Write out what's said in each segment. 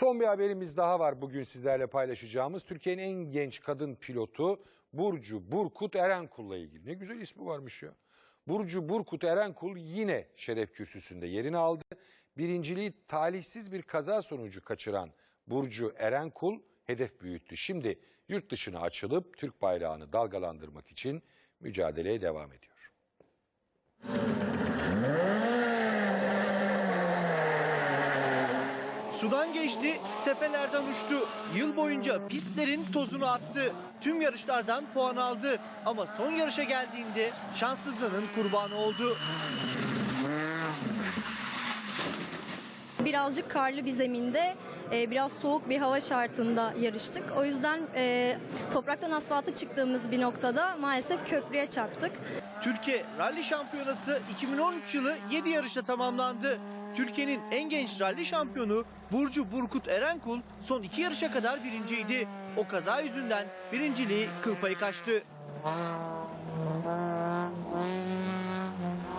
Son bir haberimiz daha var bugün sizlerle paylaşacağımız. Türkiye'nin en genç kadın pilotu Burcu Burkut Erenkul'la ilgili. Ne güzel ismi varmış ya. Burcu Burkut Erenkul yine şeref kürsüsünde yerini aldı. Birinciliği talihsiz bir kaza sonucu kaçıran Burcu Erenkul hedef büyüttü. Şimdi yurt dışına açılıp Türk bayrağını dalgalandırmak için mücadeleye devam ediyor. Sudan geçti, tepelerden uçtu. Yıl boyunca pistlerin tozunu attı. Tüm yarışlardan puan aldı. Ama son yarışa geldiğinde şanssızlığının kurbanı oldu. Birazcık karlı bir zeminde, e, biraz soğuk bir hava şartında yarıştık. O yüzden e, topraktan asfalta çıktığımız bir noktada maalesef köprüye çarptık. Türkiye Rally Şampiyonası 2013 yılı 7 yarışta tamamlandı. Türkiye'nin en genç rally şampiyonu Burcu Burkut Erenkul son iki yarışa kadar birinciydi. O kaza yüzünden birinciliği kıl payı kaçtı.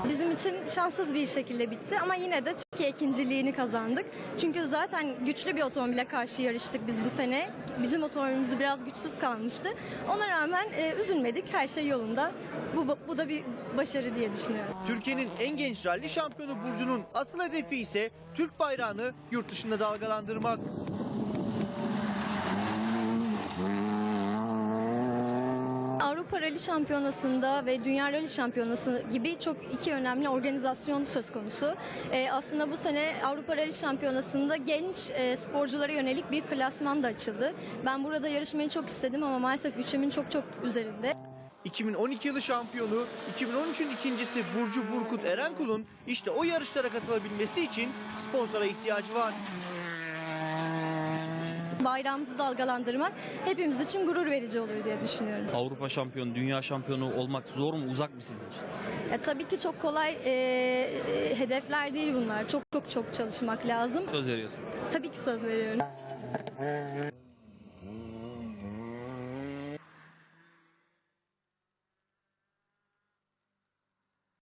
Bizim için şanssız bir şekilde bitti ama yine de Türkiye ikinciliğini kazandık. Çünkü zaten güçlü bir otomobile karşı yarıştık biz bu sene. Bizim otomobilimiz biraz güçsüz kalmıştı. Ona rağmen e, üzülmedik, her şey yolunda. Bu, bu da bir başarı diye düşünüyorum. Türkiye'nin en genç rally şampiyonu Burcu'nun asıl hedefi ise Türk bayrağını yurt dışında dalgalandırmak. Avrupa Rally Şampiyonası'nda ve Dünya Rally Şampiyonası gibi çok iki önemli organizasyon söz konusu. Ee, aslında bu sene Avrupa Rally Şampiyonası'nda genç e, sporculara yönelik bir klasman da açıldı. Ben burada yarışmayı çok istedim ama maalesef güçümün çok çok üzerinde. 2012 yılı şampiyonu, 2013'ün ikincisi Burcu Burkut Erenkul'un işte o yarışlara katılabilmesi için sponsora ihtiyacı var. Bayrağımızı dalgalandırmak hepimiz için gurur verici olur diye düşünüyorum. Avrupa şampiyonu, dünya şampiyonu olmak zor mu, uzak mı sizin için? Ya, tabii ki çok kolay e, e, hedefler değil bunlar. Çok çok çok çalışmak lazım. Söz veriyorsun. Tabii ki söz veriyorum.